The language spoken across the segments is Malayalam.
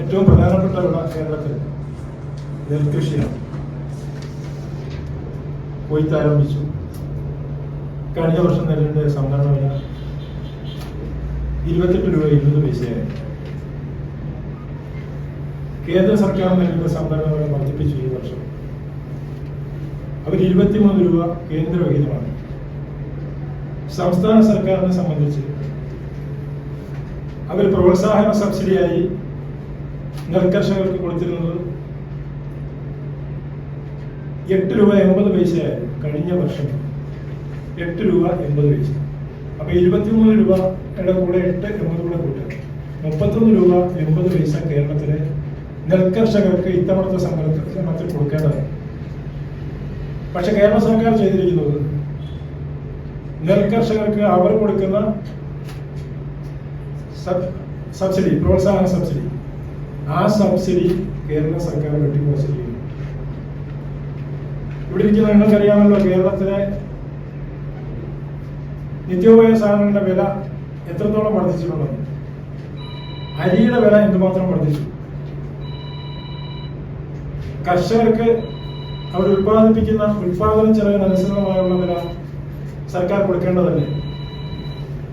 ഏറ്റവും പ്രധാനപ്പെട്ട വിള കേരളത്തിൽ നെൽകൃഷിയാണ് കൊയ്ത്താരംഭിച്ചു കഴിഞ്ഞ വർഷം നെല്ലിന്റെ സംഭരണ വില ഇരുപത്തെട്ട് രൂപ ഇരുപത് പൈസയായി. കേന്ദ്ര സർക്കാർ നൽകുന്ന സംഭരണ വില വർദ്ധിപ്പിച്ചു ഈ വർഷം. അവർ ഇരുപത്തിമൂന്ന് രൂപ കേന്ദ്ര വിഹിതമാണ് സംസ്ഥാന സർക്കാരിനെ സംബന്ധിച്ച് അവർ പ്രോത്സാഹന സബ്സിഡിയായി നെൽകർഷകർക്ക് കൊടുത്തിരുന്നത് എട്ട് രൂപ എൺപത് പൈസയായിരുന്നു കഴിഞ്ഞ വർഷം. എട്ട് രൂപ എൺപത് പൈസ. അപ്പൊ ഇരുപത്തിമൂന്ന് രൂപയുടെ കൂടെ എട്ട് എൺപത് കൂടെ കൂട്ടുക. മുപ്പത്തൊന്ന് രൂപ എൺപത് പൈസ കേരളത്തിലെ നെൽകർഷകർക്ക് ഇത്തവണത്തെ സംഘത്തിൽ കൊടുക്കേണ്ടതാണ്. പക്ഷെ കേരള സർക്കാർ ചെയ്തിരിക്കുന്നത് നെൽകർഷകർക്ക് അവർ കൊടുക്കുന്ന സബ്- സബ്സിഡി പ്രോത്സാഹന സബ്സിഡി. ആ സബ്സിഡി കേരള സർക്കാർ വെട്ടിക്കുറച്ചിരിക്കുന്നു. ഇവിടെ ഇരിക്കുന്ന നിങ്ങൾക്കറിയാമല്ലോ കേരളത്തിലെ നിത്യോപയോഗ സാധനങ്ങളുടെ വില എത്രത്തോളം വർദ്ധിച്ചിട്ടുള്ളത്? അരിയുടെ വില എന്തുമാത്രം വർദ്ധിച്ചു? കർഷകർക്ക് അവർ ഉത്പാദിപ്പിക്കുന്ന ഉത്പാദന ചെലവിന് അനുസൃതമായുള്ള വില സർക്കാർ കൊടുക്കേണ്ടതല്ലേ?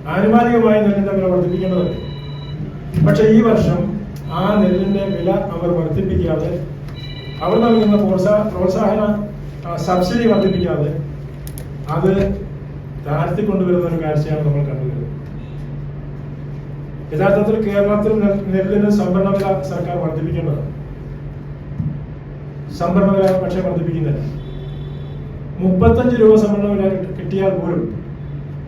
ആനുമാനികമായ നെല്ലിന്റെ വില വർദ്ധിപ്പിക്കേണ്ടതല്ലേ? പക്ഷെ ഈ വർഷം ആ നെല്ലിന്റെ വില അവർ വർദ്ധിപ്പിക്കാതെ അവർ നൽകുന്ന പ്രോത്സാഹ പ്രോത്സാഹന സബ്സിഡി വർദ്ധിപ്പിക്കാതെ അത് താഴ്ത്തിക്കൊണ്ടുവരുന്ന ഒരു കാഴ്ചയാണ് നമ്മൾ കണ്ടുവരുന്നത് യഥാർത്ഥത്തിൽ കേരളത്തിൽ നെല്ലിന് സംഭരണ വില സർക്കാർ വർദ്ധിപ്പിക്കേണ്ടതാണ്. സംഭരണ വില പക്ഷേ വർദ്ധിപ്പിക്കുന്നില്ല. മുപ്പത്തഞ്ച് രൂപ സംഭരണ വില കിട്ടിയാൽ പോലും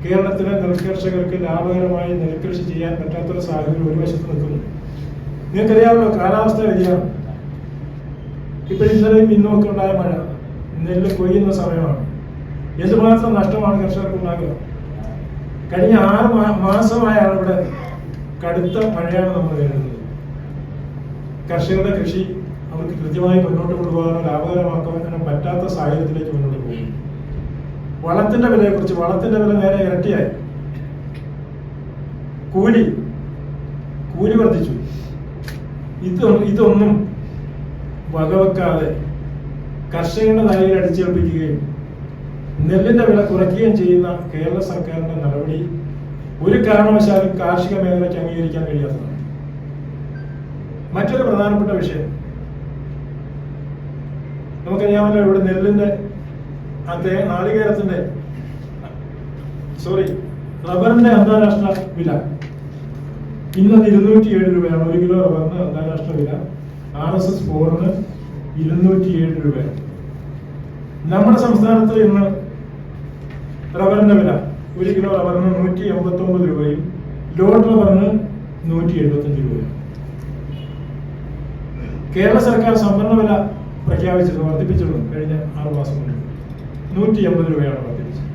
കേരളത്തിലെ നെൽകർഷകർക്ക് ലാഭകരമായി നെൽകൃഷി ചെയ്യാൻ പറ്റാത്തൊരു സാഹചര്യം ഒരു വശത്ത് നിൽക്കുന്നു. നിങ്ങൾക്കറിയാമല്ലോ കാലാവസ്ഥ വ്യതിയാനം. ഇപ്പൊ ഇന്നലെയും ഇന്നുമൊക്കെ ഉണ്ടായ മഴ. നെല്ല് കൊയ്യുന്ന സമയമാണ്. എന്തുമാത്രം നഷ്ടമാണ് കർഷകർക്ക് ഉണ്ടാകുക കഴിഞ്ഞ ആറ് മാസമായാണ് ഇവിടെ കടുത്ത മഴയാണ് നമ്മൾ നേരിടുന്നത് കർഷകരുടെ കൃഷി അവർക്ക് കൃത്യമായി മുന്നോട്ട് കൊണ്ടുപോകാനോ ലാഭകരമാക്കാനോ പറ്റാത്ത സാഹചര്യത്തിലേക്ക് മുന്നോട്ട് പോകും വളത്തിന്റെ വിലയെക്കുറിച്ച് വളത്തിന്റെ വില നേരെ ഇരട്ടിയായി. കൂലി കൂലി വർദ്ധിച്ചു. ഇത് ഇതൊന്നും വകവെക്കാതെ കർഷകരുടെ തലയിൽ അടിച്ചേൽപ്പിക്കുകയും നെല്ലിന്റെ വില കുറയ്ക്കുകയും ചെയ്യുന്ന കേരള സർക്കാരിന്റെ നടപടി ഒരു കാരണവശാലും കാർഷിക മേഖലയ്ക്ക് അംഗീകരിക്കാൻ കഴിയാത്തതാണ്. മറ്റൊരു പ്രധാനപ്പെട്ട വിഷയം. നമുക്കറിയാമല്ലോ ഇവിടെ നെല്ലിന്റെ ആ തേ നാളികേരത്തിന്റെ സോറി റബ്ബറിന്റെ അന്താരാഷ്ട്ര വില. ഇന്നത് ഇരുന്നൂറ്റി ഏഴ് രൂപയാണ്. ഒരു കിലോ റബ്ബറിന് അന്താരാഷ്ട്ര വില ആർ എസ് എസ് ഫോറിന് ഇരുന്നൂറ്റി ഏഴ് രൂപയാണ് നമ്മുടെ സംസ്ഥാനത്ത് ഇന്ന് റബ്ബറിന്റെ വില ഒരു കിലോ റബ്ബറിന് നൂറ്റി എൺപത്തി ഒമ്പത് രൂപയും ലോഡ് റബ്ബറിന് നൂറ്റി എഴുപത്തഞ്ച് രൂപയും. കേരള സർക്കാർ സംഭരണ വില പ്രഖ്യാപിച്ചിരുന്നു വർദ്ധിപ്പിച്ചിരുന്നു കഴിഞ്ഞ ആറ് മാസം മുന്നേ നൂറ്റി എൺപത് രൂപയാണ് വർദ്ധിപ്പിച്ചത്.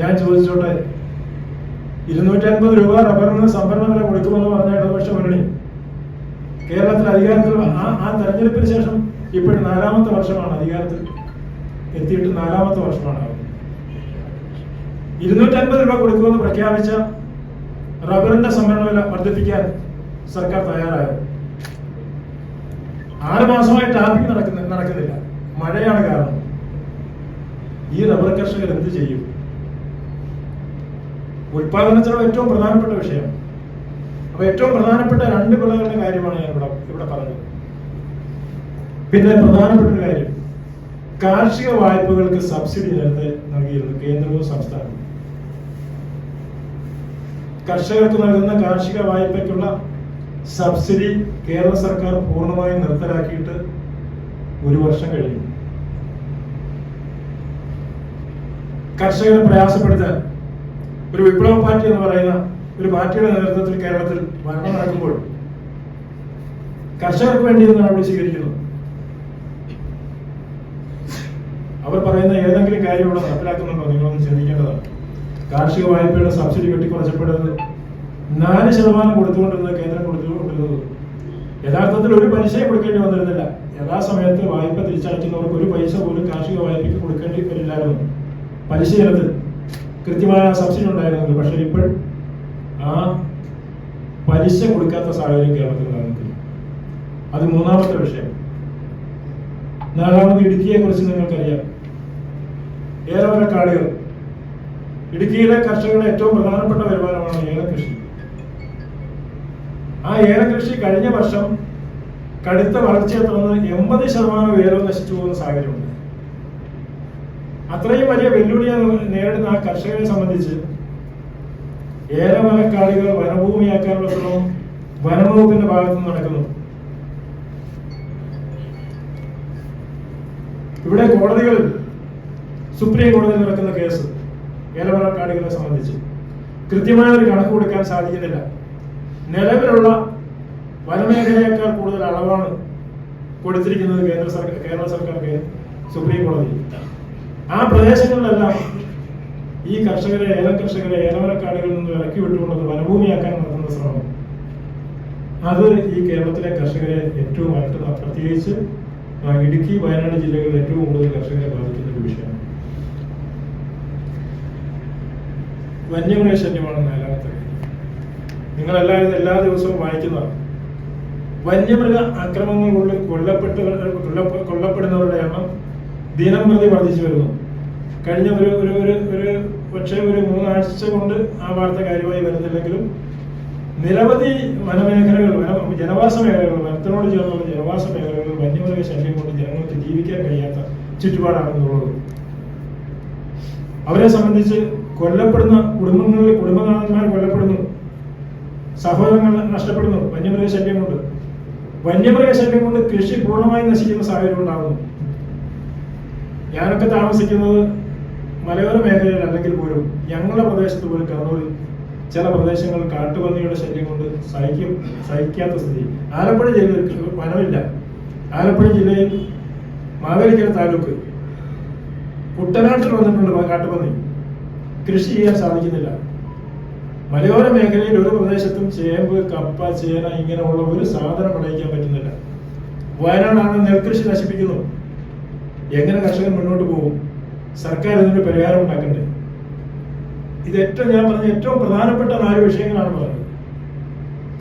ഞാൻ ചോദിച്ചോട്ടെ ഇരുന്നൂറ്റി അൻപത് രൂപ റബ്ബറിന് സംഭരണ വില കൊടുക്കുമെന്ന് പറഞ്ഞ ഇടതുപക്ഷ മുന്നണി. കേരളത്തിൽ അധികാരത്തിൽ ആ ആ തെരഞ്ഞെടുപ്പിന് ശേഷം ഇപ്പോഴും നാലാമത്തെ വർഷമാണ് അധികാരത്തിൽ എത്തിയിട്ട് നാലാമത്തെ വർഷമാണ് അവർ ഇരുന്നൂറ്റി അൻപത് രൂപ കൊടുക്കുമെന്ന് പ്രഖ്യാപിച്ച റബ്ബറിന്റെ സംഭരണ വില വർദ്ധിപ്പിക്കാൻ സർക്കാർ തയ്യാറായത് ആറ് മാസമായി ടാപ്പിംഗ് നടക്കുന്ന നടക്കുന്നില്ല. മഴയാണ് കാരണം. ഈ റബ്ബർ കർഷകർ എന്ത് ചെയ്യും? ഉൽപാദന ഏറ്റവും പ്രധാനപ്പെട്ട വിഷയം. അപ്പൊ ഏറ്റവും പ്രധാനപ്പെട്ട രണ്ട് വിളകളുടെ കാര്യമാണ് ഞാൻ ഇവിടെ ഇവിടെ പറഞ്ഞത്. പിന്നെ പ്രധാനപ്പെട്ട കാര്യം. കാർഷിക വായ്പകൾക്ക് സബ്സിഡി നേരത്തെ നൽകിയിരുന്നു കേന്ദ്രവും സംസ്ഥാനവും. കർഷകർക്ക് നൽകുന്ന കാർഷിക വായ്പയ്ക്കുള്ള സബ്സിഡി കേരള സർക്കാർ പൂർണമായും നിർത്തലാക്കിയിട്ട് ഒരു വർഷം കഴിഞ്ഞു. കർഷകരെ പ്രയാസപ്പെടുത്താൻ ഒരു വിപ്ലവ പാർട്ടി എന്ന് പറയുന്ന ഒരു പാർട്ടിയുടെ നേതൃത്വത്തിൽ കേരളത്തിൽ ഭരണം നടക്കുമ്പോൾ കർഷകർക്ക് വേണ്ടി നടപടി സ്വീകരിക്കുന്നു. അവർ പറയുന്ന ഏതെങ്കിലും കാര്യം ഇവിടെ നടപ്പിലാക്കുന്നുണ്ടോ? നിങ്ങളൊന്ന് ചിന്തിക്കേണ്ടതാണ് കാർഷിക വായ്പയുടെ സബ്സിഡി വെട്ടിക്കുറച്ചപ്പെടുന്നത് നാല് ശതമാനം കൊടുത്തുകൊണ്ടിരുന്നത് കേന്ദ്രം കൊടുത്തുകൊണ്ടിരുന്നത് യഥാർത്ഥത്തിൽ ഒരു പലിശയും കൊടുക്കേണ്ടി വന്നിരുന്നില്ല. യഥാസമയത്ത് വായ്പ തിരിച്ചടയ്ക്കുന്നവർക്ക് ഒരു പൈസ പോലും കാർഷിക വായ്പയ്ക്ക് കൊടുക്കേണ്ടി വരില്ലായിരുന്നു. പലിശ ഇനത്തിൽ കൃത്യമായ സബ്സിഡി ഉണ്ടായിരുന്നു പക്ഷേ ഇപ്പോൾ ആ പലിശ കൊടുക്കാത്ത സാഹചര്യം കേരളത്തിൽ നിലനിൽക്കില്ല അത് മൂന്നാമത്തെ വിഷയം. നാലാമത് ഇടുക്കിയെ കുറിച്ച് നിങ്ങൾക്കറിയാം. ഏലവര കാടുകൾ. ഇടുക്കിയിലെ കർഷകരുടെ ഏറ്റവും പ്രധാനപ്പെട്ട വരുമാനമാണ് ഏലകൃഷി. ആ ഏലകൃഷി കഴിഞ്ഞ വർഷം കടുത്ത വളർച്ചയെ തുടർന്ന് എൺപത് ശതമാനം ഏലം നശിച്ചു പോകുന്ന സാഹചര്യമുണ്ട്. അത്രയും വലിയ വെല്ലുവിളി നേരിടുന്ന ആ കർഷകരെ സംബന്ധിച്ച് ഏലമലക്കാടുകൾ വനഭൂമിയാക്കാനുള്ള ശ്രമം വനംവകുപ്പിന്റെ ഭാഗത്തു നിന്ന് നടക്കുന്നു. ഇവിടെ കോടതികൾ സുപ്രീം കോടതിയിൽ നടക്കുന്ന കേസ് ഏലമലക്കാടുകളെ സംബന്ധിച്ച് കൃത്യമായ ഒരു കണക്ക് കൊടുക്കാൻ സാധിക്കുന്നില്ല. നിലവിലുള്ള വനമേഖലയേക്കാൾ കൂടുതൽ അളവാണ് കൊടുത്തിരിക്കുന്നത് കേന്ദ്ര സർക്കാർ കേരള സർക്കാർ സുപ്രീം കോടതി. ആ പ്രദേശങ്ങളിലെല്ലാം ഈ കർഷകരെ ഏല കർഷകരെ ഏലവരക്കാടുകളിൽ നിന്ന് ഇറക്കി വിട്ടുകൊണ്ടത് വനഭൂമിയാക്കാൻ നടത്തുന്ന ശ്രമം. അത് ഈ കേരളത്തിലെ കർഷകരെ ഏറ്റവും അലട്ടുന്ന പ്രത്യേകിച്ച് ഇടുക്കി വയനാട് ജില്ലകളിൽ ഏറ്റവും കൂടുതൽ കർഷകരെ ബാധിക്കുന്ന ഒരു വിഷയമാണ്. വന്യമൃഗ ശല്യമാണ് നാലാമത്തെ നിങ്ങളെല്ലാവരും എല്ലാ ദിവസവും വായിക്കുന്നതാണ്. വന്യമൃഗ ആക്രമങ്ങൾ കൊണ്ട് കൊല്ലപ്പെട്ട കൊല്ലപ്പെ- കൊല്ലപ്പെടുന്നവരുടെ എണ്ണം ദിനം പ്രതി വർദ്ധിച്ചു വരുന്നു. കഴിഞ്ഞ ഒരു ഒരു ഒരു ഒരു പക്ഷേ ഒരു മൂന്നാഴ്ച കൊണ്ട് ആ വാർത്ത കാര്യമായി വരുന്നില്ലെങ്കിലും നിരവധി വനമേഖലകൾ വന ജനവാസ മേഖലകൾ വനത്തിനോട് ചേർന്നുള്ള ജനവാസ മേഖലകൾ വന്യമൃഗ ശല്യം കൊണ്ട് ജനങ്ങൾക്ക് ജീവിക്കാൻ കഴിയാത്ത ചുറ്റുപാടാണെന്നുള്ളത് അവരെ സംബന്ധിച്ച് കൊല്ലപ്പെടുന്ന കുടുംബങ്ങളിൽ കുടുംബനാഥന്മാർ കൊല്ലപ്പെടുന്നു. സഹോദരങ്ങൾ നഷ്ടപ്പെടുന്നു. വന്യമൃഗ ശല്യം കൊണ്ട്. വന്യമൃഗ ശല്യം കൊണ്ട് കൃഷി പൂർണമായി നശിക്കുന്ന സാഹചര്യം ഉണ്ടാകുന്നു. ഞാനൊക്കെ താമസിക്കുന്നത് മലയോര മേഖലയിൽ അല്ലെങ്കിൽ പോലും ഞങ്ങളുടെ പ്രദേശത്ത് പോലും കണ്ണൂരിൽ ചില പ്രദേശങ്ങൾ കാട്ടുപന്നിയുടെ ശല്യം കൊണ്ട് സഹിക്കും സഹിക്കാത്ത സ്ഥിതി. ആലപ്പുഴ ജില്ലയിൽ വനമില്ല. ആലപ്പുഴ ജില്ലയിൽ മാവേലിക്കര താലൂക്ക് കുട്ടനാട്ടിൽ വന്നിട്ടുണ്ട് കാട്ടുപന്നി. കൃഷി ചെയ്യാൻ സാധിക്കുന്നില്ല. മലയോര മേഖലയിൽ ഒരു പ്രദേശത്തും ചേമ്പ് കപ്പ ചേന ഇങ്ങനെയുള്ള ഒരു സാധനം വിളയിക്കാൻ പറ്റുന്നില്ല. വയനാടാണ് നെൽകൃഷി നശിപ്പിക്കുന്നു. എങ്ങനെ കർഷകൻ മുന്നോട്ട് പോകും? സർക്കാർ ഇതിന് പരിഹാരം ഉണ്ടാക്കണ്ടേ? ഇത് ഏറ്റവും ഞാൻ പറഞ്ഞ ഏറ്റവും പ്രധാനപ്പെട്ട നാല് വിഷയങ്ങളാണ് പറഞ്ഞത്.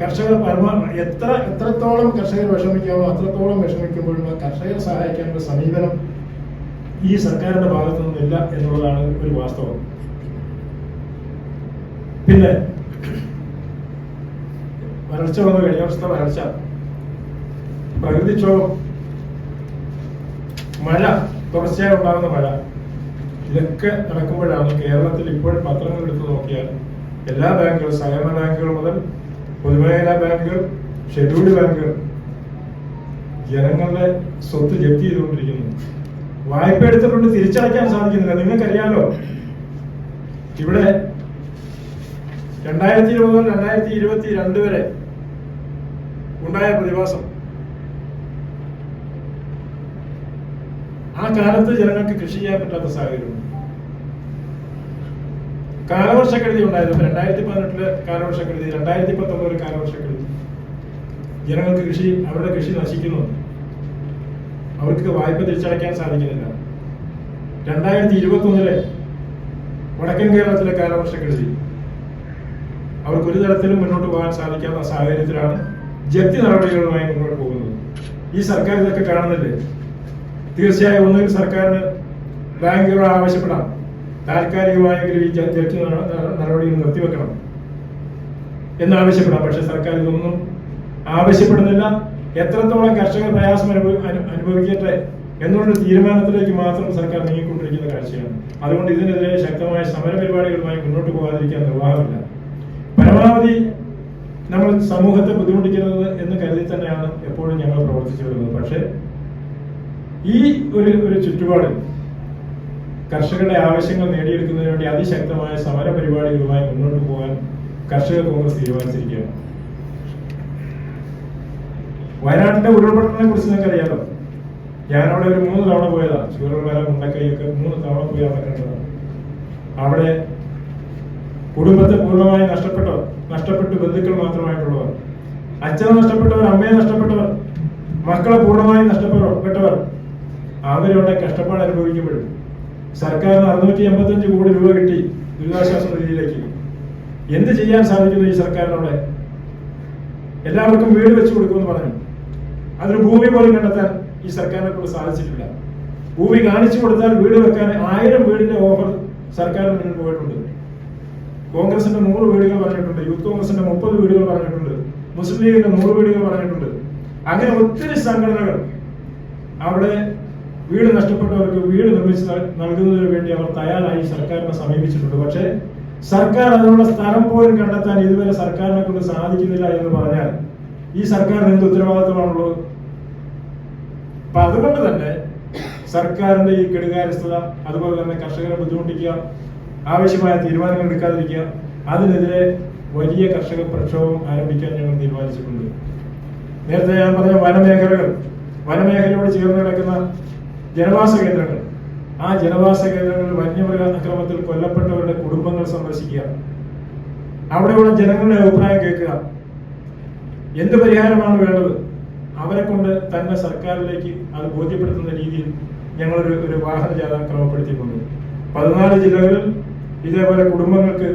കർഷകർ പരമാ എത്ര എത്രത്തോളം കർഷകർ വിഷമിക്കാമോ അത്രത്തോളം വിഷമിക്കുമ്പോഴും കർഷകരെ സഹായിക്കാനുള്ള സമീപനം ഈ സർക്കാരിന്റെ ഭാഗത്തു നിന്നില്ല എന്നുള്ളതാണ് ഒരു വാസ്തവം. പിന്നെ വരൾച്ച വന്നു കഴിഞ്ഞ വർഷത്തെ വരൾച്ച. പ്രകൃതിക്ഷോഭം. മഴ തുടർച്ചയായി ഉണ്ടാകുന്ന മഴ. ഇതൊക്കെ നടക്കുമ്പോഴാണ് കേരളത്തിൽ ഇപ്പോൾ പത്രങ്ങൾ എടുത്ത് നോക്കിയാൽ എല്ലാ ബാങ്കുകളും സഹകരണ ബാങ്കുകൾ മുതൽ പൊതുമേഖലാ ബാങ്കുകൾ ഷെഡ്യൂൾഡ് ബാങ്കുകൾ ജനങ്ങളുടെ സ്വത്ത് ജപ്തി ചെയ്തുകൊണ്ടിരിക്കുന്നു. വായ്പ എടുത്തിട്ടുണ്ട് തിരിച്ചടയ്ക്കാൻ സാധിക്കുന്നില്ല. നിങ്ങൾക്കറിയാലോ? ഇവിടെ രണ്ടായിരത്തി ഇരുപത് മുതൽ രണ്ടായിരത്തി ഇരുപത്തി രണ്ട് വരെ ഉണ്ടായ പ്രതിഭാസം ആ കാലത്ത് ജനങ്ങൾക്ക് കൃഷി ചെയ്യാൻ പറ്റാത്ത സാഹചര്യം. കാലവർഷക്കെടുതി ഉണ്ടായിരുന്നു. രണ്ടായിരത്തി പതിനെട്ടിൽ കാലവർഷക്കെടുതി രണ്ടായിരത്തി പത്തൊമ്പതിൽ കാലവർഷക്കെടുതി. ജനങ്ങൾക്ക് കൃഷി അവരുടെ കൃഷി നശിക്കുന്നു. അവർക്ക് വായ്പ തിരിച്ചടയ്ക്കാൻ സാധിക്കുന്നില്ല. രണ്ടായിരത്തി ഇരുപത്തി ഒന്നിലെ വടക്കൻ കേരളത്തിലെ കാലവർഷക്കെടുതി. അവർക്ക് ഒരു തരത്തിലും മുന്നോട്ട് പോകാൻ സാധിക്കാത്ത സാഹചര്യത്തിലാണ് ജപ്തി നടപടികളുമായി മുന്നോട്ട് പോകുന്നത്. ഈ സർക്കാർ ഇതൊക്കെ കാണുന്നില്ലേ? തീർച്ചയായും ഒന്നുകിൽ സർക്കാരിന് ബാങ്കുകളോട് ആവശ്യപ്പെടാം. താൽക്കാലികമായെങ്കിലും ഈ ജപ്തി നട- നട- നടപടികൾ നിർത്തിവെക്കണം എന്നാവശ്യപ്പെടാം. പക്ഷെ സർക്കാർ ഇതൊന്നും ആവശ്യപ്പെടുന്നില്ല. എത്രത്തോളം കർഷകർ പ്രയാസം അനുഭവ- അനുഭവിക്കട്ടെ എന്നുള്ള തീരുമാനത്തിലേക്ക് മാത്രം സർക്കാർ നീങ്ങിക്കൊണ്ടിരിക്കുന്ന കാഴ്ചയാണ്. അതുകൊണ്ട് ഇതിനെതിരെ ശക്തമായ സമര പരിപാടികളുമായി മുന്നോട്ട് പോകാതിരിക്കാൻ നിർവാഹമില്ല. പരമാവധി നമ്മൾ സമൂഹത്തെ ബുദ്ധിമുട്ടിക്കുന്നത് എന്ന് കരുതി തന്നെയാണ് എപ്പോഴും ഞങ്ങൾ പ്രവർത്തിച്ചു വരുന്നത് പക്ഷേ ഈ ഒരു ഒരു ചുറ്റുപാടിൽ കർഷകരുടെ ആവശ്യങ്ങൾ നേടിയെടുക്കുന്നതിന് വേണ്ടി അതിശക്തമായ സമര പരിപാടികളുമായി മുന്നോട്ട് പോകാൻ കർഷക കോൺഗ്രസ് തീരുമാനിച്ചിരിക്കുകയാണ്. വയനാട്ടിന്റെ ഉരുൾപൊട്ടലിനെ കുറിച്ച് നിങ്ങൾക്ക് അറിയാലോ ഞാനവിടെ ഒരു മൂന്ന് തവണ പോയതാ ചൂരൽമല മുണ്ടക്കൈയൊക്കെ മൂന്ന് തവണ പോയി അവിടെ കണ്ടതാണ്. അവിടെ കുടുംബത്തെ പൂർണമായി നഷ്ടപ്പെട്ടവർ നഷ്ടപ്പെട്ടു ബന്ധുക്കൾ മാത്രമായിട്ടുള്ളവർ അച്ഛനെ നഷ്ടപ്പെട്ടവർ അമ്മയെ നഷ്ടപ്പെട്ടവർ മക്കളെ പൂർണമായി നഷ്ടപ്പെട്ടവർ അവരവിടെ കഷ്ടപ്പാട് അനുഭവിക്കുമ്പോഴും സർക്കാരിന് അറുന്നൂറ്റി എൺപത്തഞ്ച് കോടി രൂപ കിട്ടി ദുരിതാശ്വാസ നിധിയിലേക്ക്. എന്ത് ചെയ്യാൻ സാധിക്കുന്നു ഈ സർക്കാരിനോടെ എല്ലാവർക്കും വീട് വെച്ചു കൊടുക്കുമെന്ന് പറഞ്ഞു. അതിന് ഭൂമി പോലും കണ്ടെത്താൻ ഈ സർക്കാരിനെ കൊണ്ട് സാധിച്ചിട്ടില്ല. ഭൂമി കാണിച്ചു കൊടുത്താൽ വീട് വെക്കാൻ ആയിരം വീടിന്റെ ഓഫർ സർക്കാരിന് മുന്നിൽ പോയിട്ടുണ്ട്. കോൺഗ്രസിന്റെ നൂറ് വീടുകൾ പറഞ്ഞിട്ടുണ്ട് യൂത്ത് കോൺഗ്രസിന്റെ മുപ്പത് വീടുകൾ പറഞ്ഞിട്ടുണ്ട് മുസ്ലിം ലീഗിന്റെ നൂറ് വീടുകൾ പറഞ്ഞിട്ടുണ്ട്. അങ്ങനെ ഒത്തിരി സംഘടനകൾ അവിടെ വീട് നഷ്ടപ്പെട്ടവർക്ക് വീട് നിർമ്മിച്ച് നൽ- നൽകുന്നതിന് വേണ്ടി അവർ തയ്യാറായി സർക്കാരിനെ സമീപിച്ചിട്ടുണ്ട്. പക്ഷേ സർക്കാർ അതിനുള്ള സ്ഥലം പോലും കണ്ടെത്താൻ ഇതുവരെ സർക്കാരിനെ കൊണ്ട് സാധിക്കുന്നില്ല എന്ന് പറഞ്ഞാൽ ഈ സർക്കാരിന് എന്ത് ഉത്തരവാദിത്തമാണുള്ളത്? അപ്പൊ അതുകൊണ്ട് തന്നെ സർക്കാരിന്റെ ഈ കെടുകാര്യസ്ഥത അതുപോലെ തന്നെ കർഷകരെ ബുദ്ധിമുട്ടിക്കുക ആവശ്യമായ തീരുമാനങ്ങൾ എടുക്കാതിരിക്കുക അതിനെതിരെ വലിയ കർഷക പ്രക്ഷോഭം ആരംഭിക്കാൻ ഞങ്ങൾ തീരുമാനിച്ചിട്ടുണ്ട്. നേരത്തെ ഞാൻ പറഞ്ഞ വനമേഖലകൾ വനമേഖലയോട് ചേർന്ന് കിടക്കുന്ന ജനവാസ കേന്ദ്രങ്ങൾ. ആ ജനവാസ കേന്ദ്രങ്ങളിൽ വന്യമൃഗ അക്രമത്തിൽ കൊല്ലപ്പെട്ടവരുടെ കുടുംബങ്ങൾ സന്ദർശിക്കുക. അവിടെയുള്ള ജനങ്ങളുടെ അഭിപ്രായം കേൾക്കുക. എന്ത് പരിഹാരമാണ് വേണ്ടത്? അവരെ കൊണ്ട് തന്നെ സർക്കാരിലേക്ക് അത് ബോധ്യപ്പെടുത്തുന്ന രീതിയിൽ ഞങ്ങളൊരു ഒരു വാഹന ജാഥ ക്രമപ്പെടുത്തിയിട്ടുണ്ട്. പതിനാല് ജില്ലകളിൽ ഇതേപോലെ കുടുംബങ്ങൾക്ക്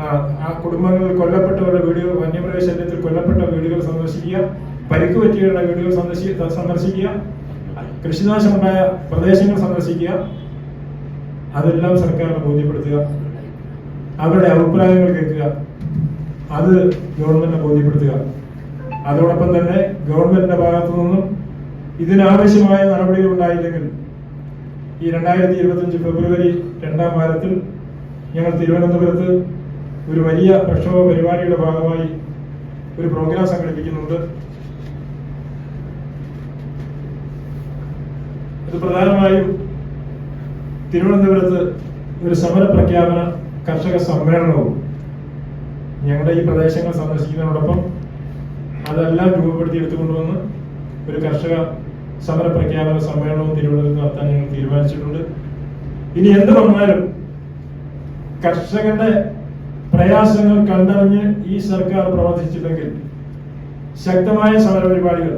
ആ, കുടുംബങ്ങളിൽ കൊല്ലപ്പെട്ടവരുടെ വീടുകൾ വന്യമൃഗ കൊല്ലപ്പെട്ട വീടുകൾ സന്ദർശിക്കുക പരിക്ക് പറ്റിയവരുടെ വീടുകൾ സന്ദർശി സന്ദർശിക്കുക കൃഷിനാശമുണ്ടായ പ്രദേശങ്ങൾ സന്ദർശിക്കുക. അതെല്ലാം സർക്കാരിനെ ബോധ്യപ്പെടുത്തുക. അവരുടെ അഭിപ്രായങ്ങൾ കേൾക്കുക. അത് ഗവൺമെന്റിനെ ബോധ്യപ്പെടുത്തുക. അതോടൊപ്പം തന്നെ ഗവൺമെന്റിന്റെ ഭാഗത്തു നിന്നും ഇതിനാവശ്യമായ നടപടികൾ ഉണ്ടായില്ലെങ്കിൽ ഈ രണ്ടായിരത്തി ഇരുപത്തിയഞ്ച് ഫെബ്രുവരി രണ്ടാം വാരത്തിൽ ഞങ്ങൾ തിരുവനന്തപുരത്ത് ഒരു വലിയ പ്രക്ഷോഭ പരിപാടിയുടെ ഭാഗമായി ഒരു പ്രോഗ്രാം സംഘടിപ്പിക്കുന്നുണ്ട്. ഇത് പ്രധാനമായും തിരുവനന്തപുരത്ത് ഒരു സമര പ്രഖ്യാപന കർഷക സമ്മേളനവും ഞങ്ങളുടെ ഈ പ്രദേശങ്ങൾ സന്ദർശിക്കുന്നതോടൊപ്പം അതെല്ലാം രൂപപ്പെടുത്തി എടുത്തുകൊണ്ടുവന്ന് ഒരു കർഷക സമര പ്രഖ്യാപന സമ്മേളനവും തിരുവനന്തപുരത്ത് നടത്താൻ ഞങ്ങൾ തീരുമാനിച്ചിട്ടുണ്ട്. ഇനി എന്ത് വന്നാലും കർഷകന്റെ പ്രയാസങ്ങൾ കണ്ടറിഞ്ഞ് ഈ സർക്കാർ പ്രവർത്തിച്ചില്ലെങ്കിൽ ശക്തമായ സമരപരിപാടികൾ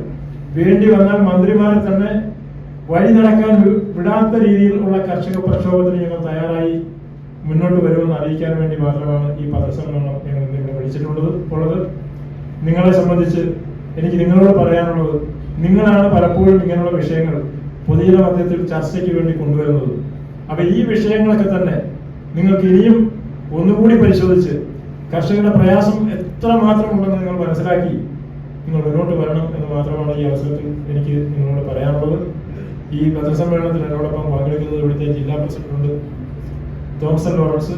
വേണ്ടി വന്നാൽ മന്ത്രിമാരെ തന്നെ വഴി നടക്കാൻ വിടാത്ത രീതിയിൽ ഉള്ള കർഷക പ്രക്ഷോഭത്തിന് ഞങ്ങൾ തയ്യാറായി മുന്നോട്ട് വരുമെന്ന് അറിയിക്കാൻ വേണ്ടി മാത്രമാണ് ഈ പത്രസമ്മേളനം ഞങ്ങൾ നിങ്ങളെ വിളിച്ചിട്ടുള്ളത് ഉള്ളത്. നിങ്ങളെ സംബന്ധിച്ച് എനിക്ക് നിങ്ങളോട് പറയാനുള്ളത് നിങ്ങളാണ് പലപ്പോഴും ഇങ്ങനെയുള്ള വിഷയങ്ങൾ പൊതുജന മധ്യത്തിൽ ചർച്ചയ്ക്ക് വേണ്ടി കൊണ്ടുവരുന്നത്. അപ്പൊ ഈ വിഷയങ്ങളൊക്കെ തന്നെ നിങ്ങൾക്ക് ഇനിയും ഒന്നുകൂടി പരിശോധിച്ച് കർഷകരുടെ പ്രയാസം എത്ര മാത്രം ഉണ്ടെന്ന് നിങ്ങൾ മനസ്സിലാക്കി നിങ്ങൾ മുന്നോട്ട് വരണം എന്ന് മാത്രമാണ് ഈ അവസരത്തിൽ എനിക്ക് നിങ്ങളോട് പറയാനുള്ളത്. ഈ പത്രസമ്മേളനത്തിൽ എന്നോടൊപ്പം പങ്കെടുക്കുന്നത് ഇവിടുത്തെ ജില്ലാ പ്രസിഡന്റ് തോമസൺ ലോറൻസ്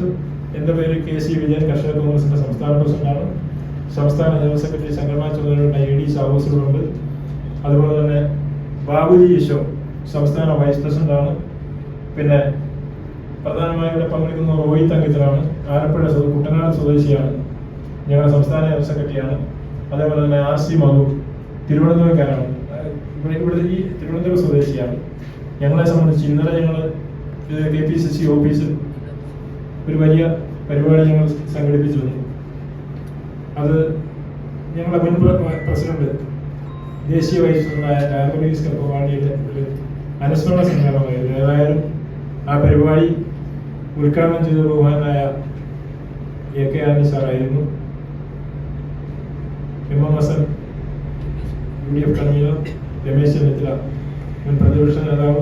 എന്റെ പേര് കെ സി വിജയൻ കർഷക കോൺഗ്രസിന്റെ സംസ്ഥാന പ്രസിഡന്റാണ്. സംസ്ഥാന ജനറൽ സെക്രട്ടറി ശങ്കർമാ ചോദനയുടെ എ ഡി സാവൂസിലുണ്ട് അതുപോലെ തന്നെ ബാബുജി ഈശോ സംസ്ഥാന വൈസ് പ്രസിഡന്റാണ്. പിന്നെ പ്രധാനമായും ഇവിടെ പങ്കെടുക്കുന്ന റോയി തങ്കത്തിലാണ് ആലപ്പുഴ കുട്ടനാട് സ്വദേശിയാണ്. ഞങ്ങളുടെ സംസ്ഥാന ജനറൽ സെക്രട്ടറിയാണ്. അതേപോലെ തന്നെ ആർ സി മധു തിരുവനന്തപുരക്കാരാണ് ഇവിടെ ഇവിടെ ഈ തിരുവനന്തപുരം സ്വദേശിയാണ്. ഞങ്ങളെ സംബന്ധിച്ച് ഇന്നലെ ഞങ്ങൾ കെ പി സി സി ഓഫീസിൽ ഒരു വലിയ പരിപാടി ഞങ്ങൾ സംഘടിപ്പിച്ചു വന്നു അത് ഞങ്ങളുടെ മുൻ പ്ര- പ്രസിഡന്റ് ദേശീയ വൈസ് പ്രസിഡന്റായ ഒരു അനുസ്മരണ സമ്മേളനമായിരുന്നു. ഏതായാലും ആ പരിപാടി ഉദ്ഘാടനം ചെയ്ത ബഹുമാനായ A K Anand സാറായിരുന്നു. M M Hassan U D F convener Ramesh Chennithala മുൻ പ്രതിപക്ഷ നേതാവ്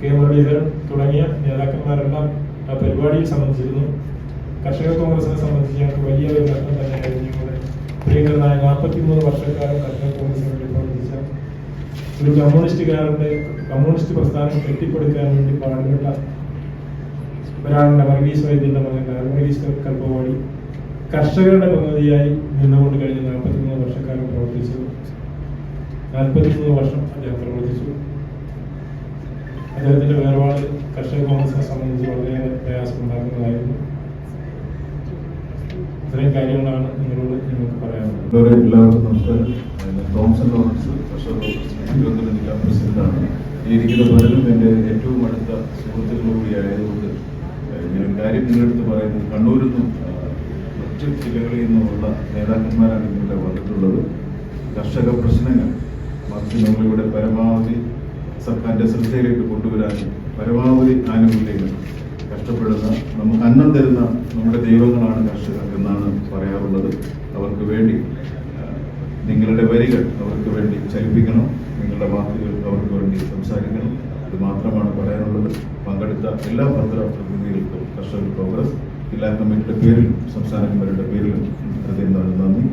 കെ മുരളീധരൻ തുടങ്ങിയ നേതാക്കന്മാരെല്ലാം ആ പരിപാടിയിൽ സംബന്ധിച്ചിരുന്നു. കർഷക കോൺഗ്രസിനെ സംബന്ധിച്ച് ഞങ്ങൾക്ക് വലിയ ഒരു നേട്ടം തന്നെയായിരുന്നു ഞങ്ങളുടെ പ്രിയങ്കരനായ നാൽപ്പത്തിമൂന്ന് വർഷക്കാലം കർഷക കോൺഗ്രസിന് വേണ്ടി പ്രവർത്തിച്ച ഒരു കമ്മ്യൂണിസ്റ്റുകാരന്റെ കമ്മ്യൂണിസ്റ്റ് പ്രസ്ഥാനം കെട്ടിപ്പടുക്കാൻ വേണ്ടി പാടുപെട്ട ഒരാളുടെ വർഗീസ് വൈദ്യന്റെ മകൻ വർഗീസ് കൽപ്പവാടി കർഷകരുടെ പ്രതിനിധിയായി നിന്നുകൊണ്ട് കഴിഞ്ഞ നാൽപ്പത്തിമൂന്ന് വർഷക്കാലം പ്രവർത്തിച്ചു. നാൽപ്പത്തിമൂന്ന് വർഷം അദ്ദേഹം പ്രവർത്തിച്ചു. അദ്ദേഹത്തിന്റെ വേർപാട് കർഷക കോൺഗ്രസിനെ സംബന്ധിച്ച് വളരെയേറെ പ്രയാസമുണ്ടാക്കുന്നതായിരുന്നു. ഇത്രയും കാര്യങ്ങളാണ് നിങ്ങളോട് ഞങ്ങൾക്ക് പറയാനുള്ളത്. എല്ലാവർക്കും നമസ്കാരം. തോമസൺ ലോറൻസ് കർഷക പ്രസിഡന്റാണ്. ഈ ഇരിക്കുന്ന പലരും എന്റെ ഏറ്റവും അടുത്ത സുഹൃത്തുക്കളുകൂടി ആയതുകൊണ്ട് ഞാൻ കാര്യം നിങ്ങളെടുത്ത് പറയുന്നത് കണ്ണൂരിൽ നിന്നും മറ്റ് ജില്ലകളിൽ നിന്നുമുള്ള നേതാക്കന്മാരാണ് ഇവിടെ വന്നിട്ടുള്ളത്. കർഷക പ്രശ്നങ്ങൾ മാധ്യമങ്ങളിലൂടെ പരമാവധി സർക്കാരിന്റെ ശ്രദ്ധയിലേക്ക് കൊണ്ടുവരാൻ പരമാവധി ആനുകൂല്യങ്ങൾ കഷ്ടപ്പെടുന്ന നമുക്ക് അന്നം തരുന്ന നമ്മുടെ ദൈവങ്ങളാണ് കർഷകർ എന്നാണ് പറയാറുള്ളത്. അവർക്ക് വേണ്ടി നിങ്ങളുടെ വരികൾ അവർക്ക് വേണ്ടി ചലിപ്പിക്കണം. നിങ്ങളുടെ വാക്കുകൾ അവർക്ക് വേണ്ടി സംസാരിക്കണം. ഇത് മാത്രമാണ് പറയാനുള്ളത്. പങ്കെടുത്ത എല്ലാ പത്രപ്രതിനിധികൾക്കും കർഷക കോൺഗ്രസ് ജില്ലാ കമ്മിറ്റിയുടെ പേരിലും സംസ്ഥാന കമ്മിറ്റിയുടെ പേരിലും ഹൃദയം നന്ദി.